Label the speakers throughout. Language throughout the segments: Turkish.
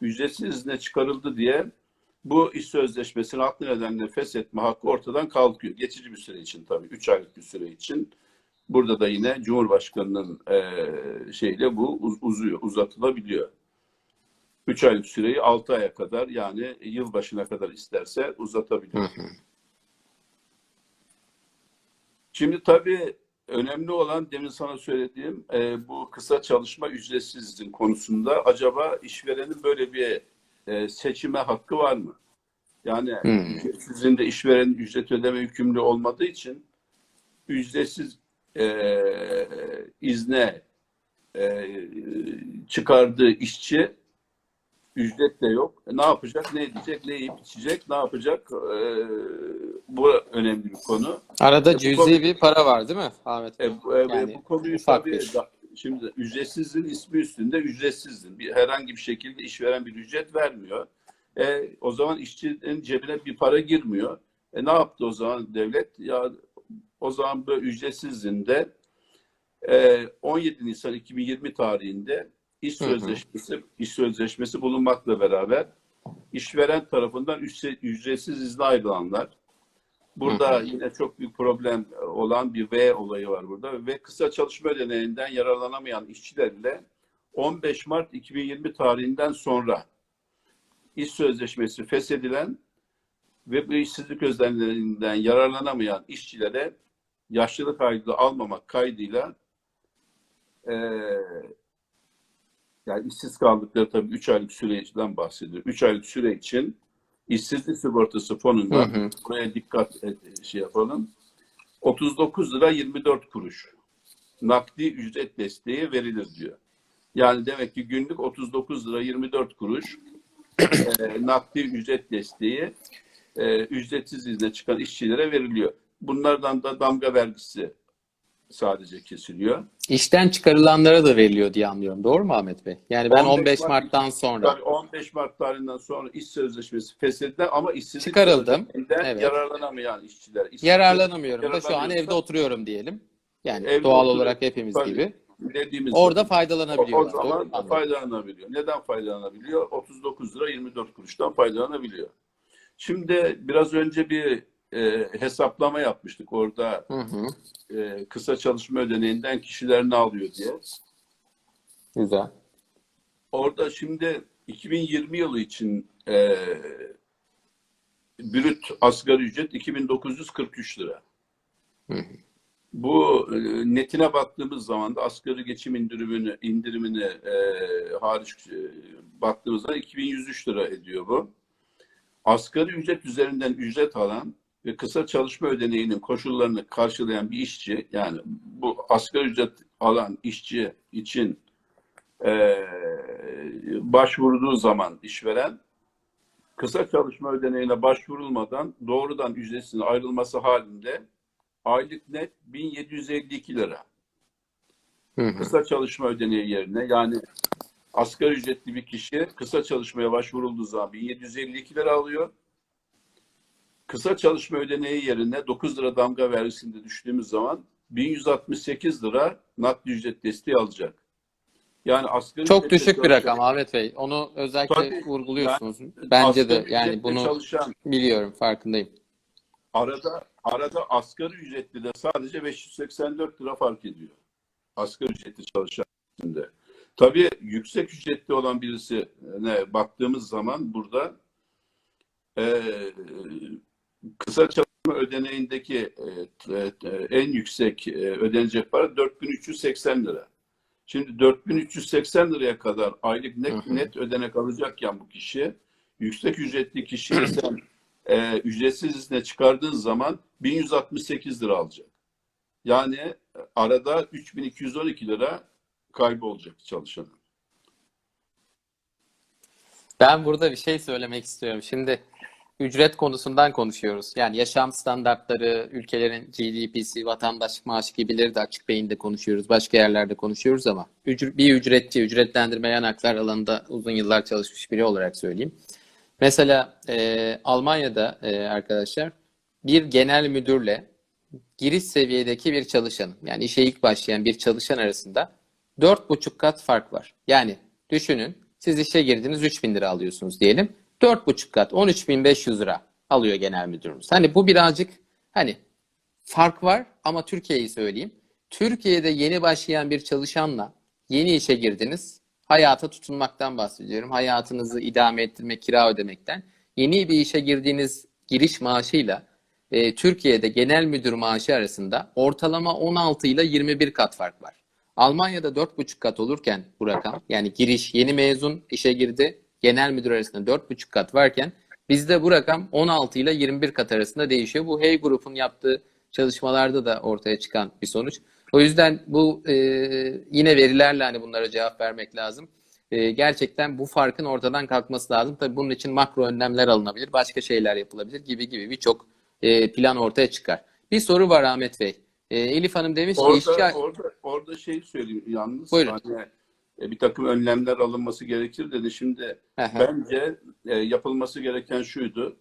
Speaker 1: ücretsiz izne çıkarıldı diye bu iş sözleşmesini haklı nedenle feshetme hakkı ortadan kalkıyor. Geçici bir süre için tabii. Üç aylık bir süre için. Burada da yine Cumhurbaşkanı'nın eee şeyle bu uz- uzuyor, uzatılabiliyor. 3 aylık süreyi 6 aya kadar yani yılbaşına kadar isterse uzatabiliyor. Şimdi tabii önemli olan demin sana söylediğim e, bu kısa çalışma ücretsizliğin konusunda acaba işverenin böyle bir e, seçime hakkı var mı? Yani
Speaker 2: Hmm.
Speaker 1: ücretsizliğin de işverenin ücret ödeme yükümlü olmadığı için ücretsiz e, izne e, çıkardığı işçi ücret de yok. E, ne yapacak, ne edecek, ne yiyip içecek, ne yapacak? E, bu önemli bir konu.
Speaker 2: Arada
Speaker 1: bu
Speaker 2: cüzi bir para var değil mi Ahmet Bey?
Speaker 1: E, bu, e,
Speaker 2: Yani
Speaker 1: bu konuyu tabii
Speaker 2: bir-
Speaker 1: şimdi ücretsizliğin ismi üstünde ücretsizliğin bir herhangi bir şekilde işveren bir ücret vermiyor. E, o zaman işçinin cebine bir para girmiyor. E, ne yaptı o zaman devlet? Ya o zaman bu ücretsizliğinde e, 17 Nisan 2020 tarihinde iş
Speaker 2: Hı hı.
Speaker 1: sözleşmesi iş sözleşmesi bulunmakla beraber işveren tarafından ücre- ücretsiz izne ayrılanlar Burada
Speaker 2: Hı hı.
Speaker 1: yine çok büyük problem olan bir V olayı var burada ve kısa çalışma ödeneğinden yararlanamayan işçilerle 15 Mart 2020 tarihinden sonra iş sözleşmesi feshedilen ve bu işsizlik ödeneğinden yararlanamayan işçilere yaşlılık aylığı almamak kaydıyla eee yani işsiz kaldıkları tabii 3 aylık süreden bahsediyor. 3 aylık süre için işsizlik sigortası fonundan
Speaker 2: Hı hı.
Speaker 1: buraya dikkat et- şey yapalım. 39 lira 24 kuruş nakdi ücret desteği verilir diyor. Yani demek ki günlük 39 lira 24 kuruş e, nakdi ücret desteği e, ücretsiz izne çıkan işçilere veriliyor. Bunlardan da damga vergisi sadece kesiliyor.
Speaker 2: İşten çıkarılanlara da veriliyor diye anlıyorum. Doğru mu Ahmet Bey? Yani ben
Speaker 1: 15
Speaker 2: 15
Speaker 1: Mart
Speaker 2: Mart'tan sonra
Speaker 1: Tabii 15 Mart tarihinden sonra iş sözleşmesi feshedilen ama işsizlik
Speaker 2: Çıkarıldım. Evet.
Speaker 1: yararlanamayan işçiler. işsizlik-
Speaker 2: yararlanamıyorum da şu an evde oturuyorum diyelim. Yani
Speaker 1: Evde
Speaker 2: doğal
Speaker 1: oturuyor.
Speaker 2: olarak hepimiz
Speaker 1: Tabii.
Speaker 2: gibi.
Speaker 1: dediğimiz
Speaker 2: Orada
Speaker 1: gibi. o, o
Speaker 2: faydalanabiliyorlar. Doğru mu?
Speaker 1: zaman
Speaker 2: Anladım.
Speaker 1: faydalanabiliyor. Neden faydalanabiliyor? 39 lira 24 kuruştan faydalanabiliyor. Şimdi biraz önce bir e, hesaplama yapmıştık orada
Speaker 2: Hı hı.
Speaker 1: e, kısa çalışma ödeneğinden kişiler ne alıyor diye.
Speaker 2: Güzel.
Speaker 1: Orada şimdi 2020 yılı için e, brüt asgari ücret 2943 lira.
Speaker 2: Hı hı.
Speaker 1: Bu e, netine baktığımız zaman da asgari geçim indirimini indirimini e, hariç e, baktığımız zaman 2103 lira ediyor bu. Asgari ücret üzerinden ücret alan ve kısa çalışma ödeneğinin koşullarını karşılayan bir işçi yani bu asgari ücret alan işçi için e, başvurduğu zaman işveren kısa çalışma ödeneğine başvurulmadan doğrudan ücretsizin ayrılması halinde aylık net 1752 lira.
Speaker 2: Hı hı.
Speaker 1: Kısa çalışma ödeneği yerine yani asgari ücretli bir kişi kısa çalışmaya başvurulduğu zaman 1752 lira alıyor. Kısa çalışma ödeneği yerine 9 lira damga vergisinde düştüğümüz zaman 1168 lira nakdi ücret desteği alacak. Yani asgari
Speaker 2: Çok düşük bir rakam Ahmet Bey. Onu özellikle
Speaker 1: Tabii.
Speaker 2: vurguluyorsunuz. Bence de yani bunu
Speaker 1: çalışan
Speaker 2: biliyorum, farkındayım.
Speaker 1: Arada arada asgari ücretli de sadece 584 lira fark ediyor. Asgari ücretli çalışan içinde. Tabii yüksek ücretli olan birisine baktığımız zaman burada kısa çalışma ödeneğindeki e, e, en yüksek e, ödenecek para 4380 lira. Şimdi 4380 liraya kadar aylık net, net ödenek alacakken bu kişi yüksek ücretli kişiye sen e, ücretsiz izne çıkardığın zaman 1168 lira alacak. Yani arada 3212 lira kaybı olacak çalışanın.
Speaker 2: Ben burada bir şey söylemek istiyorum. Şimdi ücret konusundan konuşuyoruz. Yani yaşam standartları, ülkelerin GDP'si, vatandaşlık maaşı gibileri de açık beyinde konuşuyoruz. Başka yerlerde konuşuyoruz ama bir ücretçi, ücretlendirme yanaklar alanında uzun yıllar çalışmış biri olarak söyleyeyim. Mesela e, Almanya'da e, arkadaşlar bir genel müdürle giriş seviyedeki bir çalışan, yani işe ilk başlayan bir çalışan arasında dört buçuk kat fark var. Yani düşünün Siz işe girdiniz 3000 lira alıyorsunuz diyelim. 4,5 kat 13.500 lira alıyor genel müdürümüz. Hani bu birazcık hani fark var ama Türkiye'yi söyleyeyim. Türkiye'de yeni başlayan bir çalışanla yeni işe girdiniz. Hayata tutunmaktan bahsediyorum. Hayatınızı idame ettirmek, kira ödemekten. Yeni bir işe girdiğiniz giriş maaşıyla e, Türkiye'de genel müdür maaşı arasında ortalama 16 ile 21 kat fark var. Almanya'da 4,5 kat olurken bu rakam yani giriş yeni mezun işe girdi genel müdür arasında 4,5 kat varken bizde bu rakam 16 ile 21 kat arasında değişiyor. Bu Hey Group'un yaptığı çalışmalarda da ortaya çıkan bir sonuç. O yüzden bu e, yine verilerle hani bunlara cevap vermek lazım. E, gerçekten bu farkın ortadan kalkması lazım. Tabii bunun için makro önlemler alınabilir, başka şeyler yapılabilir gibi gibi birçok e, plan ortaya çıkar. Bir soru var Ahmet Bey. E, Elif Hanım demiş ki işçi...
Speaker 1: Orada, orada, orada şey söyleyeyim yalnız.
Speaker 2: Buyurun.
Speaker 1: Hani, e, bir takım önlemler alınması gerekir dedi. Şimdi bence e, yapılması gereken şuydu.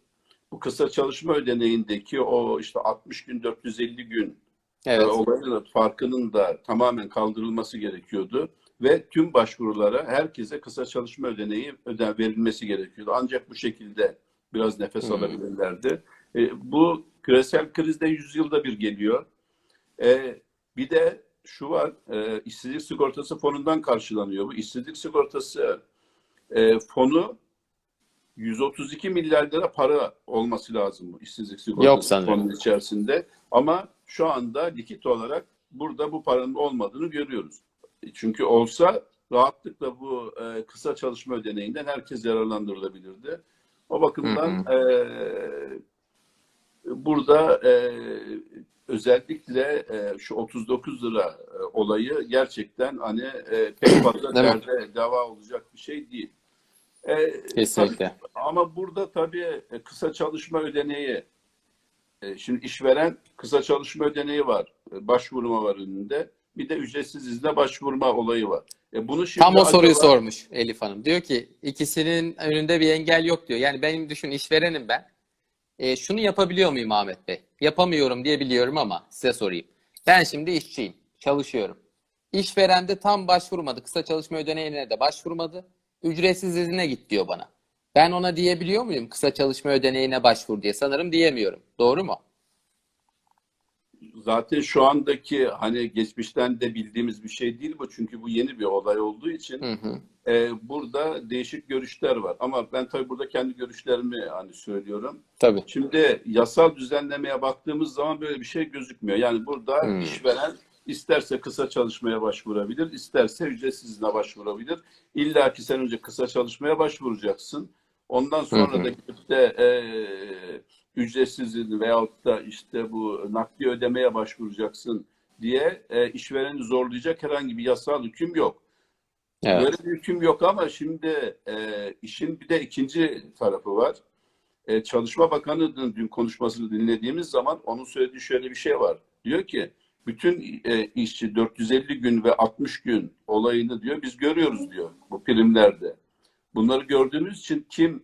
Speaker 1: Bu kısa çalışma ödeneğindeki o işte 60 gün 450 gün
Speaker 2: Evet.
Speaker 1: e, olayın farkının da tamamen kaldırılması gerekiyordu. Ve tüm başvurulara herkese kısa çalışma ödeneği öden verilmesi gerekiyordu. Ancak bu şekilde biraz nefes
Speaker 2: Hmm.
Speaker 1: alabilirlerdi. E, bu küresel krizde yüzyılda bir geliyor. E, bir de şu var, e, işsizlik sigortası fonundan karşılanıyor. Bu işsizlik sigortası e, fonu 132 milyar lira para olması lazım bu işsizlik sigortası
Speaker 2: Yok
Speaker 1: fonunun içerisinde. Ama şu anda likit olarak burada bu paranın olmadığını görüyoruz. Çünkü olsa rahatlıkla bu e, kısa çalışma ödeneğinden herkes yararlandırılabilirdi. O bakımdan
Speaker 2: Hı
Speaker 1: e, burada e, özellikle e, şu 39 lira e, olayı gerçekten hani e, pek fazla derde deva olacak bir şey değil. E,
Speaker 2: Kesinlikle.
Speaker 1: tabii- ama burada tabii e, kısa çalışma ödeneği e, şimdi işveren kısa çalışma ödeneği var. E, Başvurma var önünde. Bir de ücretsiz izne başvurma olayı var. E, bunu şimdi
Speaker 2: Tam o soruyu
Speaker 1: acaba-
Speaker 2: sormuş Elif Hanım. Diyor ki ikisinin önünde bir engel yok diyor. Yani benim düşün işverenim ben. E, şunu yapabiliyor muyum Ahmet Bey? Yapamıyorum diye biliyorum ama size sorayım. Ben şimdi işçiyim, çalışıyorum. İşveren de tam başvurmadı. Kısa çalışma ödeneğine de başvurmadı. Ücretsiz izine git diyor bana. Ben ona diyebiliyor muyum kısa çalışma ödeneğine başvur diye? Sanırım diyemiyorum. Doğru mu?
Speaker 1: Zaten şu andaki hani geçmişten de bildiğimiz bir şey değil bu. Çünkü bu yeni bir olay olduğu için
Speaker 2: Hı hı.
Speaker 1: e, burada değişik görüşler var. Ama ben tabii burada kendi görüşlerimi hani söylüyorum.
Speaker 2: Tabii.
Speaker 1: Şimdi yasal düzenlemeye baktığımız zaman böyle bir şey gözükmüyor. Yani burada
Speaker 2: Hmm.
Speaker 1: işveren isterse kısa çalışmaya başvurabilir, isterse ücretsiz izne başvurabilir. İlla ki sen önce kısa çalışmaya başvuracaksın. Ondan sonra
Speaker 2: Hı hı.
Speaker 1: da gidip de e, ücretsiz izin veyahut da işte bu nakdi ödemeye başvuracaksın diye e, işvereni zorlayacak herhangi bir yasal hüküm yok.
Speaker 2: Evet.
Speaker 1: Böyle bir hüküm yok ama şimdi e, işin bir de ikinci tarafı var. E, Çalışma Bakanı'nın dün konuşmasını dinlediğimiz zaman onun söylediği şöyle bir şey var. Diyor ki bütün e, işçi 450 gün ve 60 gün olayını diyor biz görüyoruz diyor bu primlerde. Bunları gördüğümüz için kim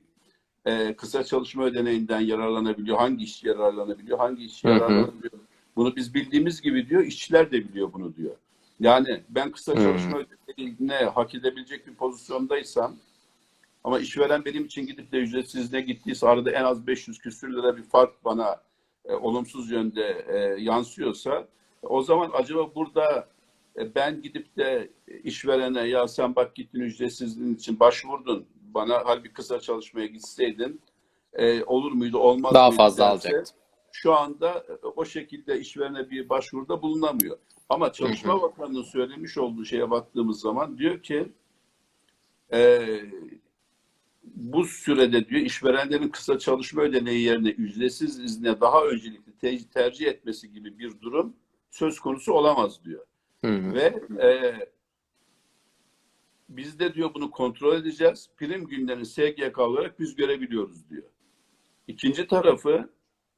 Speaker 1: e, kısa çalışma ödeneğinden yararlanabiliyor, hangi işçi yararlanabiliyor, hangi işçi yararlanabiliyor. Bunu biz bildiğimiz gibi diyor, işçiler de biliyor bunu diyor. Yani ben kısa çalışma ödeneğine hak edebilecek bir pozisyondaysam ama işveren benim için gidip de ücretsizliğe gittiyse arada en az 500 küsür lira bir fark bana e, olumsuz yönde e, yansıyorsa o zaman acaba burada e, ben gidip de işverene ya sen bak gittin ücretsizliğin için başvurdun bana halbuki kısa çalışmaya gitseydin e, olur muydu olmaz
Speaker 2: Daha
Speaker 1: mıydı
Speaker 2: fazla
Speaker 1: derse,
Speaker 2: alacaktım.
Speaker 1: Şu anda e, o şekilde işverene bir başvuruda bulunamıyor. Ama Çalışma. Bakanı'nın söylemiş olduğu şeye baktığımız zaman diyor ki e, bu sürede diyor işverenlerin kısa çalışma ödeneği yerine ücretsiz izne daha öncelikli te- tercih etmesi gibi bir durum söz konusu olamaz diyor.
Speaker 2: Hı hı.
Speaker 1: Ve e, biz de diyor bunu kontrol edeceğiz. Prim günlerini SGK olarak biz görebiliyoruz diyor. İkinci tarafı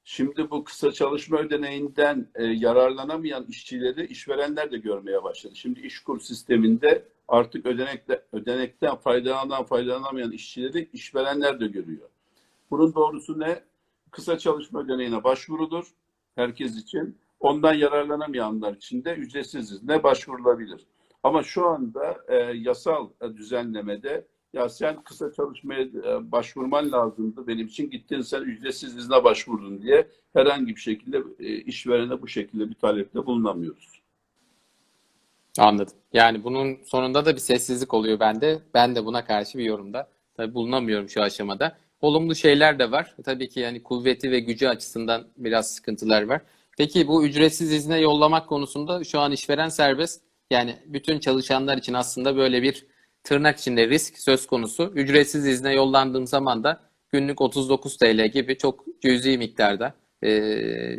Speaker 1: şimdi bu kısa çalışma ödeneğinden e, yararlanamayan işçileri işverenler de görmeye başladı. Şimdi işkur sisteminde artık ödenekle, ödenekten faydalanan faydalanamayan işçileri işverenler de görüyor. Bunun doğrusu ne? Kısa çalışma ödeneğine başvurulur herkes için. Ondan yararlanamayanlar için de ücretsiz izne başvurulabilir. Ama şu anda e, yasal e, düzenlemede ya sen kısa çalışmaya e, başvurman lazımdı benim için gittin sen ücretsiz izne başvurdun diye herhangi bir şekilde e, işverene bu şekilde bir talepte bulunamıyoruz.
Speaker 2: Anladım. Yani bunun sonunda da bir sessizlik oluyor bende. Ben de buna karşı bir yorumda tabii bulunamıyorum şu aşamada. Olumlu şeyler de var. Tabii ki yani kuvveti ve gücü açısından biraz sıkıntılar var. Peki bu ücretsiz izne yollamak konusunda şu an işveren serbest. Yani bütün çalışanlar için aslında böyle bir tırnak içinde risk söz konusu. Ücretsiz izne yollandığım zaman da günlük 39 TL gibi çok cüzi miktarda e,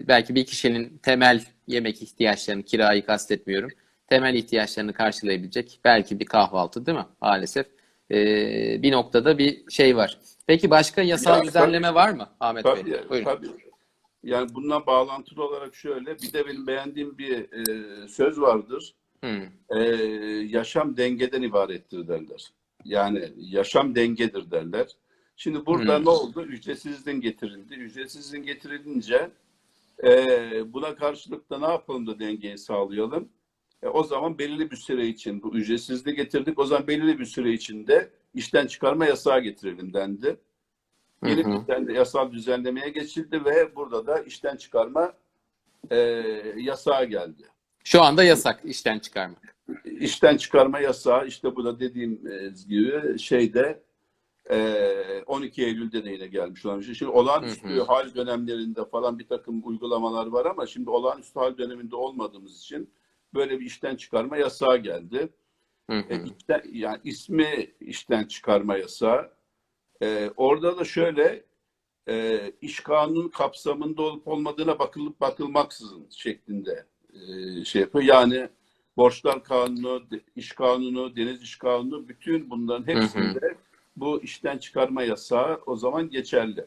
Speaker 2: belki bir kişinin temel yemek ihtiyaçlarını, kirayı kastetmiyorum temel ihtiyaçlarını karşılayabilecek belki bir kahvaltı değil mi? Maalesef Ee, bir noktada bir şey var. Peki başka yasal
Speaker 1: Ya,
Speaker 2: düzenleme var mı Ahmet Bey?
Speaker 1: Tabii,
Speaker 2: Buyurun.
Speaker 1: tabii. Yani bundan bağlantılı olarak şöyle bir de benim beğendiğim bir e, söz vardır.
Speaker 2: Hmm.
Speaker 1: Yaşam dengeden ibarettir derler. Yani yaşam dengedir derler. Şimdi burada
Speaker 2: Hmm.
Speaker 1: ne oldu? Ücretsizliğin getirildi. Ücretsizliğin getirilince e, buna karşılık da ne yapalım da dengeyi sağlayalım? E, o zaman belirli bir süre için bu ücretsizliği getirdik. O zaman belirli bir süre içinde işten çıkarma yasağı getirelim dendi. Yeni
Speaker 2: Hı hı.
Speaker 1: bir yasal düzenlemeye geçildi ve burada da işten çıkarma e, yasağı geldi.
Speaker 2: Şu anda yasak işten çıkarmak.
Speaker 1: İşten çıkarma yasağı işte bu da dediğim e, gibi şeyde e, 12 Eylül'de de yine gelmiş olan şey. Şimdi olağanüstü
Speaker 2: Hı hı.
Speaker 1: hal dönemlerinde falan bir takım uygulamalar var ama şimdi olağanüstü hal döneminde olmadığımız için böyle bir işten çıkarma yasağı geldi.
Speaker 2: Hı
Speaker 1: E,
Speaker 2: hı.
Speaker 1: işten- yani ismi işten çıkarma yasağı. E, orada da şöyle e, iş kanunu kapsamında olup olmadığına bakılıp bakılmaksızın şeklinde e, şey yapıyor. Yani borçlar kanunu, iş kanunu, deniz iş kanunu bütün bunların hepsinde bu işten çıkarma yasağı o zaman geçerli.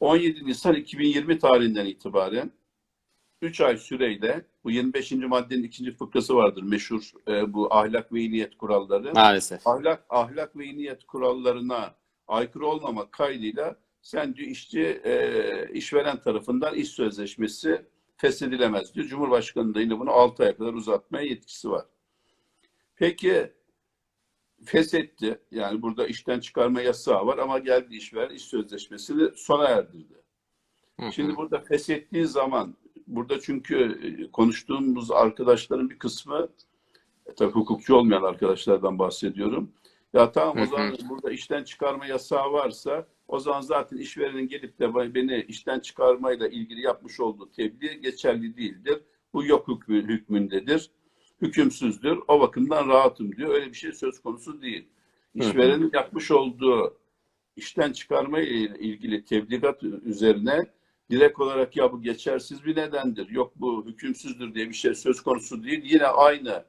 Speaker 1: 17 Nisan 2020 tarihinden itibaren 3 ay süreyle bu 25. maddenin ikinci fıkrası vardır meşhur e, bu ahlak ve iyi niyet kuralları.
Speaker 2: Maalesef.
Speaker 1: Ahlak ahlak ve iyi niyet kurallarına aykırı olmamak kaydıyla sen diyor işçi e, işveren tarafından iş sözleşmesi feshedilemez diyor. Cumhurbaşkanı da yine bunu 6 aya kadar uzatmaya yetkisi var. Peki feshetti. Yani burada işten çıkarma yasağı var ama geldi işveren iş sözleşmesini sona erdirdi.
Speaker 2: Hı hı.
Speaker 1: Şimdi burada feshettiği zaman burada çünkü e, konuştuğumuz arkadaşların bir kısmı e, tabii hukukçu olmayan arkadaşlardan bahsediyorum. Ya tamam
Speaker 2: Hı
Speaker 1: o
Speaker 2: hı.
Speaker 1: zaman burada işten çıkarma yasağı varsa o zaman zaten işverenin gelip de beni işten çıkarmayla ilgili yapmış olduğu tebliğ geçerli değildir. Bu yok hükmü, hükmündedir. Hükümsüzdür. O bakımdan rahatım diyor. Öyle bir şey söz konusu değil. İşverenin yapmış olduğu işten çıkarma ile ilgili tebligat üzerine direkt olarak ya bu geçersiz bir nedendir, yok bu hükümsüzdür diye bir şey söz konusu değil. Yine aynı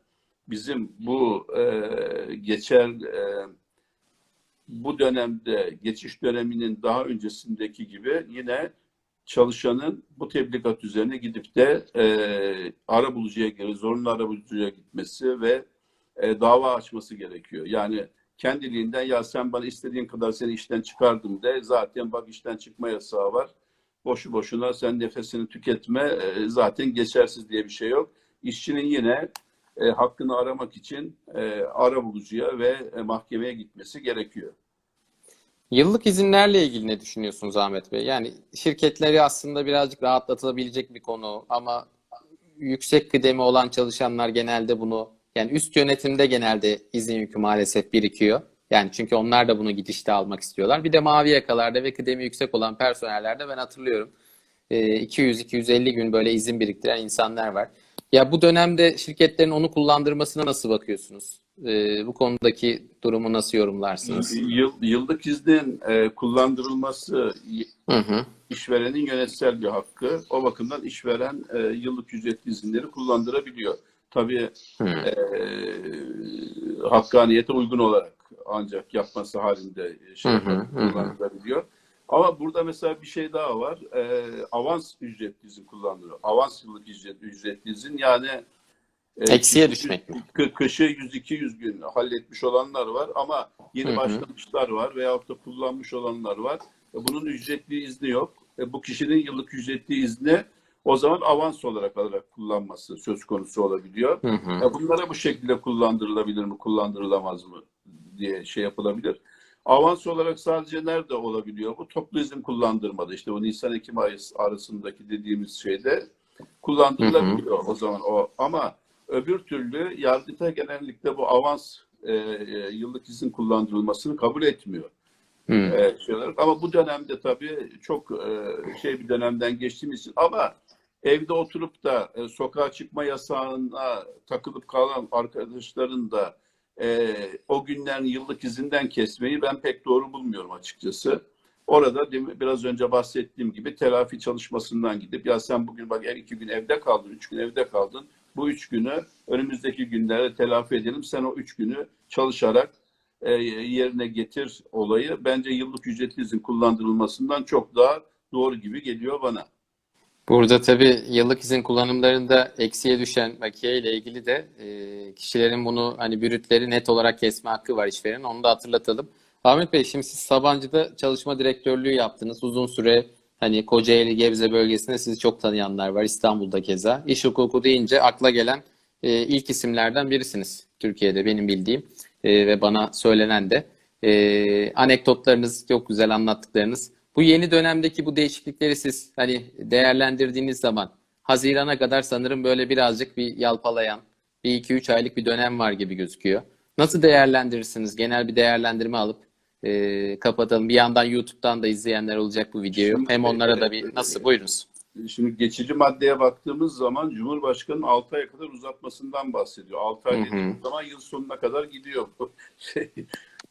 Speaker 1: bizim bu e, geçer e, bu dönemde geçiş döneminin daha öncesindeki gibi yine çalışanın bu tebligat üzerine gidip de e, ara bulucuya göre zorunlu ara bulucuya gitmesi ve e, dava açması gerekiyor. Yani kendiliğinden ya sen bana istediğin kadar seni işten çıkardım de zaten bak işten çıkma yasağı var. Boşu boşuna sen nefesini tüketme e, zaten geçersiz diye bir şey yok. İşçinin yine e, hakkını aramak için e, ara bulucuya ve e, mahkemeye gitmesi gerekiyor.
Speaker 2: Yıllık izinlerle ilgili ne düşünüyorsunuz Ahmet Bey? Yani şirketleri aslında birazcık rahatlatılabilecek bir konu ama yüksek kıdemi olan çalışanlar genelde bunu yani üst yönetimde genelde izin yükü maalesef birikiyor. Yani çünkü onlar da bunu gidişte almak istiyorlar. Bir de mavi yakalarda ve kıdemi yüksek olan personellerde ben hatırlıyorum. e, 200-250 gün böyle izin biriktiren insanlar var. Ya bu dönemde şirketlerin onu kullandırmasına nasıl bakıyorsunuz? E, Bu konudaki durumu nasıl yorumlarsınız?
Speaker 1: Yıl, yıllık iznin e, kullandırılması
Speaker 2: Hı hı.
Speaker 1: işverenin yönetsel bir hakkı. O bakımdan işveren e, yıllık ücretli izinleri kullandırabiliyor. Tabii
Speaker 2: Hı.
Speaker 1: e, hakkaniyete uygun olarak ancak yapması halinde şey
Speaker 2: Hı hı, hı
Speaker 1: kullandırabiliyor. Ama burada mesela bir şey daha var. E, avans ücretli izin kullanılıyor. Avans yıllık ücret, ücretli izin yani e,
Speaker 2: Eksiye düşmek mi?
Speaker 1: kı- Kışı 100-200 gün halletmiş olanlar var ama yeni
Speaker 2: Hı hı.
Speaker 1: başlamışlar var veyahut da kullanmış olanlar var. E, Bunun ücretli izni yok. E, Bu kişinin yıllık ücretli izni o zaman avans olarak alarak kullanması söz konusu olabiliyor.
Speaker 2: Hı hı.
Speaker 1: E, Bunlara bu şekilde kullandırılabilir mi, kullandırılamaz mı diye şey yapılabilir. Avans olarak sadece nerede olabiliyor bu? Toplu izin kullandırmada. İşte o Nisan-Ekim ayı arasındaki dediğimiz şeyde kullandırılabiliyor o zaman o. Ama öbür türlü yargıta genellikle bu avans e, e, yıllık izin kullandırılmasını kabul etmiyor.
Speaker 2: Hmm.
Speaker 1: E, şey olarak. Ama bu dönemde tabii çok e, şey bir dönemden geçtiğimiz için ama evde oturup da e, sokağa çıkma yasağına takılıp kalan arkadaşların da e, o günlerin yıllık izinden kesmeyi ben pek doğru bulmuyorum açıkçası. Orada biraz önce bahsettiğim gibi telafi çalışmasından gidip ya sen bugün bak iki gün evde kaldın, üç gün evde kaldın. Bu üç günü önümüzdeki günlerde telafi edelim. Sen o üç günü çalışarak e, yerine getir olayı bence yıllık ücretli izin kullandırılmasından çok daha doğru gibi geliyor bana.
Speaker 2: Burada tabii yıllık izin kullanımlarında eksiye düşen bakiye ile ilgili de e, kişilerin bunu hani bürütleri net olarak kesme hakkı var işverenin. Onu da hatırlatalım. Ahmet Bey şimdi siz Sabancı'da çalışma direktörlüğü yaptınız. Uzun süre hani Kocaeli, Gebze bölgesinde sizi çok tanıyanlar var. İstanbul'da keza. İş hukuku deyince akla gelen e, ilk isimlerden birisiniz Türkiye'de benim bildiğim e, ve bana söylenen de. E, anekdotlarınız çok güzel anlattıklarınız. Bu yeni dönemdeki bu değişiklikleri siz hani değerlendirdiğiniz zaman Haziran'a kadar sanırım böyle birazcık bir yalpalayan bir iki üç aylık bir dönem var gibi gözüküyor. Nasıl değerlendirirsiniz? Genel bir değerlendirme alıp e, kapatalım. Bir yandan YouTube'dan da izleyenler olacak bu videoyu.
Speaker 1: Şimdi,
Speaker 2: Hem onlara da bir nasıl buyurunuz.
Speaker 1: Şimdi geçici maddeye baktığımız zaman Cumhurbaşkanı'nın 6 aya kadar uzatmasından bahsediyor. 6 ay dediğimiz zaman yıl sonuna kadar gidiyor. şey.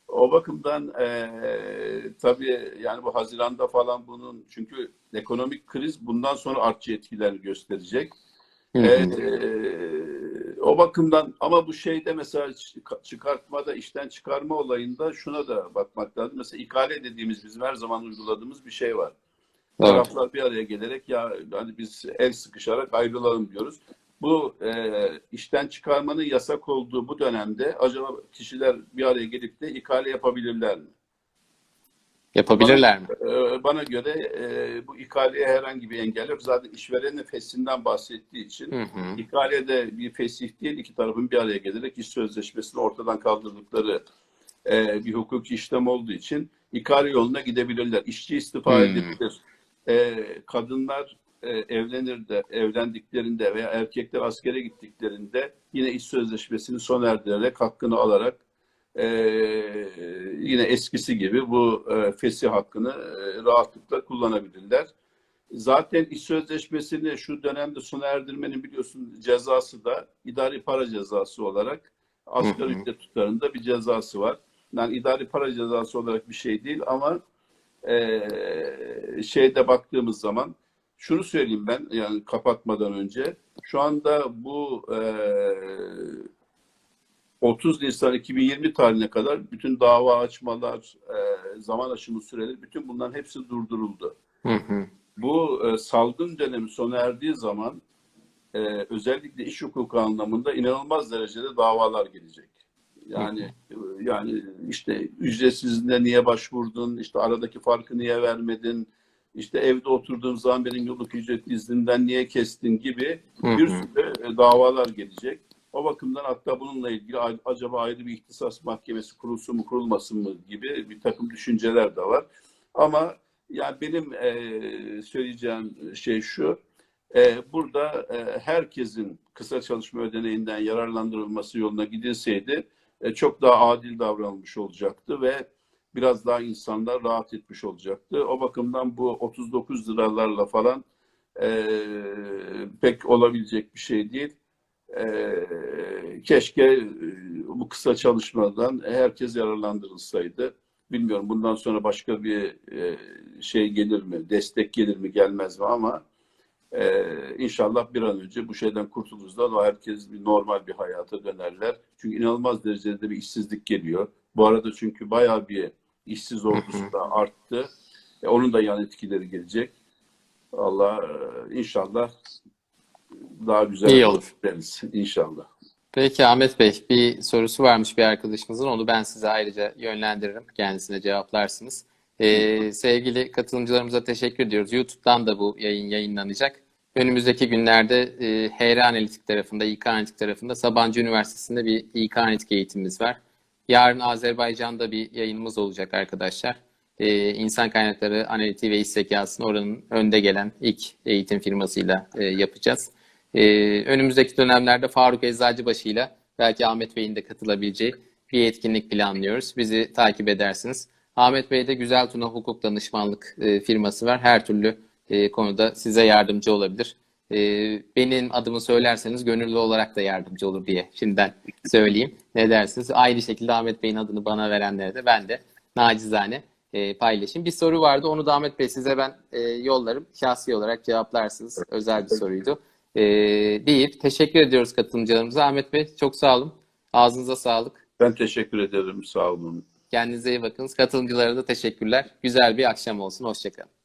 Speaker 1: O bakımdan eee tabii yani bu Haziran'da falan bunun çünkü ekonomik kriz bundan sonra artçı etkiler gösterecek.
Speaker 2: Hı hı.
Speaker 1: Eee, o bakımdan ama bu şeyde mesela çık- çıkartmada işten çıkarma olayında şuna da bakmak lazım. Mesela ikale dediğimiz bizim her zaman uyguladığımız bir şey var.
Speaker 2: Doğru.
Speaker 1: Taraflar bir araya gelerek ya hani biz el sıkışarak ayrılalım diyoruz. Bu e, işten çıkarmanın yasak olduğu bu dönemde acaba kişiler bir araya gelip de ikale yapabilirler mi?
Speaker 2: Yapabilirler mi?
Speaker 1: E, bana göre e, bu ikaleye herhangi bir engel yok. Zaten işverenin fesinden bahsettiği için
Speaker 2: Hı hı.
Speaker 1: İkale'de bir fesih değil, iki tarafın bir araya gelerek iş sözleşmesini ortadan kaldırdıkları e, bir hukuki işlem olduğu için ikale yoluna gidebilirler. İşçi istifa
Speaker 2: Hmm.
Speaker 1: edebilir. E, kadınlar e, evlenir de, evlendiklerinde veya erkekler askere gittiklerinde yine iş sözleşmesini sona erdirerek hakkını alarak e, yine eskisi gibi bu e, fesih hakkını e, rahatlıkla kullanabilirler. Zaten iş sözleşmesini şu dönemde sona erdirmenin biliyorsun cezası da idari para cezası olarak asgari ücret tutarında bir cezası var. Yani idari para cezası olarak bir şey değil ama eee şeyde baktığımız zaman şunu söyleyeyim ben yani kapatmadan önce şu anda bu eee 30 Nisan 2020 tarihine kadar bütün dava açmalar, eee, zaman aşımı süreleri bütün bunların hepsi durduruldu.
Speaker 2: Hı hı.
Speaker 1: Bu e, salgın dönemi sona erdiği zaman e, özellikle iş hukuku anlamında inanılmaz derecede davalar gelecek. Yani e, yani işte ücretsizliğine niye başvurdun, işte aradaki farkı niye vermedin, işte evde oturduğum zaman benim yıllık ücretli izninden niye kestin gibi bir sürü e, davalar gelecek. O bakımdan hatta bununla ilgili acaba ayrı bir ihtisas mahkemesi kurulsun mu kurulmasın mı gibi bir takım düşünceler de var. Ama yani benim e, söyleyeceğim şey şu, e, burada e, herkesin kısa çalışma ödeneğinden yararlandırılması yoluna gidilseydi e, çok daha adil davranılmış olacaktı ve biraz daha insanlar rahat etmiş olacaktı. O bakımdan bu 39 liralarla falan e, pek olabilecek bir şey değil. E, keşke bu kısa çalışmadan herkes yararlandırılsaydı. Bilmiyorum bundan sonra başka bir şey gelir mi, destek gelir mi, gelmez mi ama e, inşallah bir an önce bu şeyden kurtuluruz da ve herkes bir normal bir hayata dönerler. Çünkü inanılmaz derecede bir işsizlik geliyor. Bu arada çünkü bayağı bir işsiz ordusu da arttı. E, onun da yan etkileri gelecek. Allah e, inşallah daha güzel
Speaker 2: İyi olur.
Speaker 1: deriz. İnşallah.
Speaker 2: Peki Ahmet Bey, bir sorusu varmış bir arkadaşımızın. Onu ben size ayrıca yönlendiririm. Kendisine cevaplarsınız. Ee, sevgili katılımcılarımıza teşekkür ediyoruz. YouTube'dan da bu yayın yayınlanacak. Önümüzdeki günlerde e, HR Analitik tarafında, İK Analitik tarafında Sabancı Üniversitesi'nde bir İK Analitik eğitimimiz var. Yarın Azerbaycan'da bir yayınımız olacak arkadaşlar. Ee, İnsan kaynakları analitiği ve iş zekasını oranın önde gelen ilk eğitim firmasıyla e, yapacağız. Ee, önümüzdeki dönemlerde Faruk Eczacıbaşı ile belki Ahmet Bey'in de katılabileceği bir etkinlik planlıyoruz. Bizi takip edersiniz. Ahmet Bey de Güzel Tuna Hukuk Danışmanlık e, firması var. Her türlü e, konuda size yardımcı olabilir. E, benim adımı söylerseniz gönüllü olarak da yardımcı olur diye şimdiden söyleyeyim. Ne dersiniz? Aynı şekilde Ahmet Bey'in adını bana verenlere de ben de nacizane e, paylaşayım. Bir soru vardı. Onu da Ahmet Bey size ben e, yollarım. Şahsi olarak cevaplarsınız. Özel bir soruydu. E, deyip teşekkür ediyoruz katılımcılarımıza. Ahmet Bey çok sağ olun. Ağzınıza sağlık.
Speaker 1: Ben teşekkür ederim. Sağ olun.
Speaker 2: Kendinize iyi bakınız. Katılımcılara da teşekkürler. Güzel bir akşam olsun. Hoşçakalın.